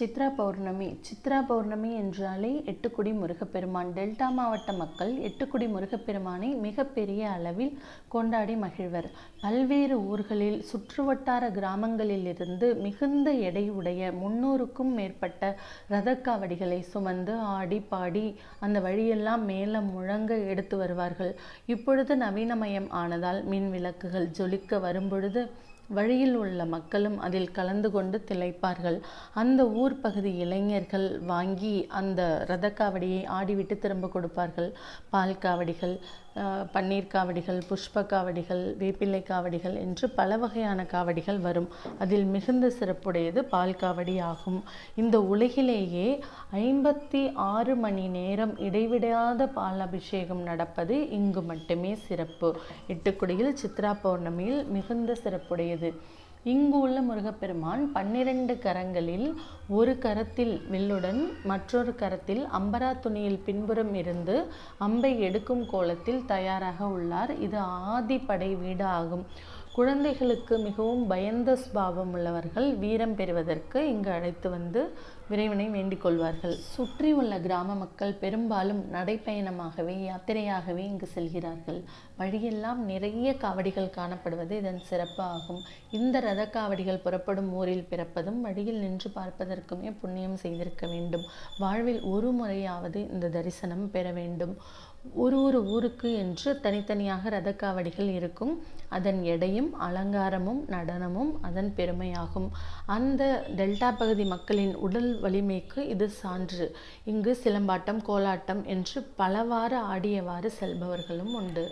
சித்ரா பௌர்ணமி. சித்ரா பௌர்ணமி என்றாலே எட்டுக்குடி முருகப்பெருமான். டெல்டா மாவட்ட மக்கள் எட்டுக்குடி முருகப்பெருமானை மிகப்பெரிய அளவில் கொண்டாடி மகிழ்வர். பல்வேறு ஊர்களில் சுற்றுவட்டார கிராமங்களிலிருந்து மிகுந்த எடை உடைய முன்னூறுக்கும் மேற்பட்ட ரதக்காவடிகளை சுமந்து ஆடி பாடி அந்த வழியெல்லாம் மேல முழங்க எடுத்து வருவார்கள். இப்பொழுது நவீனமயம் ஆனதால் மின் விளக்குகள் ஜொலிக்க வரும்பொழுது வழியில் உள்ள மக்களும் அதில் கலந்து கொண்டு திளைப்பார்கள். அந்த ஊர் பகுதி இளைஞர்கள் வாங்கி அந்த ரதக்காவடியை ஆடிவிட்டு திரும்ப கொடுப்பார்கள். பால் காவடிகள் பன்னீர் காவடிகள் புஷ்ப காவடிகள் வேப்பிலை காவடிகள் என்று பல வகையான காவடிகள் வரும். அதில் மிகுந்த சிறப்புடையது பால் காவடி ஆகும். இந்த உலகிலேயே ஐம்பத்தி ஆறு மணி நேரம் இடைவிடாத பால் அபிஷேகம் நடப்பது இங்கு மட்டுமே சிறப்பு. எட்டுக்குடியில் சித்ரா பௌர்ணமியில் மிகுந்த சிறப்புடையது. இங்கு உள்ள முருகப்பெருமான் பன்னிரண்டு கரங்களில் ஒரு கரத்தில் வில்லுடன் மற்றொரு கரத்தில் அம்பரா துணியில் பின்புறம் இருந்து அம்பை எடுக்கும் கோலத்தில் தயாராக உள்ளார். இது ஆதிப்படை வீடு ஆகும் குழந்தைகளுக்கு மிகவும் பயந்த சுபாவம் உள்ளவர்கள் வீரம் பெறுவதற்கு இங்கு அழைத்து வந்து விரைவினை வேண்டிக் கொள்வார்கள். சுற்றி உள்ள கிராம மக்கள் பெரும்பாலும் நடைப்பயணமாகவே யாத்திரையாகவே இங்கு செல்கிறார்கள். வழியெல்லாம் நிறைய காவடிகள் காணப்படுவது இதன் சிறப்பு ஆகும். இந்த ரத காவடிகள் புறப்படும் ஊரில் பிறப்பதும் வழியில் நின்று பார்ப்பதற்குமே புண்ணியம் செய்திருக்க வேண்டும். வாழ்வில் ஒரு முறையாவது இந்த தரிசனம் பெற வேண்டும். ஒரு ஒரு ஊருக்கு என்று தனித்தனியாக ரதக்காவடிகள் இருக்கும். அதன் எடையும் அலங்காரமும் நடனமும் அதன் பெருமையாகும். அந்த டெல்டா பகுதி மக்களின் உடல் வலிமைக்கு இது சான்று. இங்கு சிலம்பாட்டம் கோலாட்டம் என்று பலவாறு ஆடியவாறு செல்பவர்களும் உண்டு.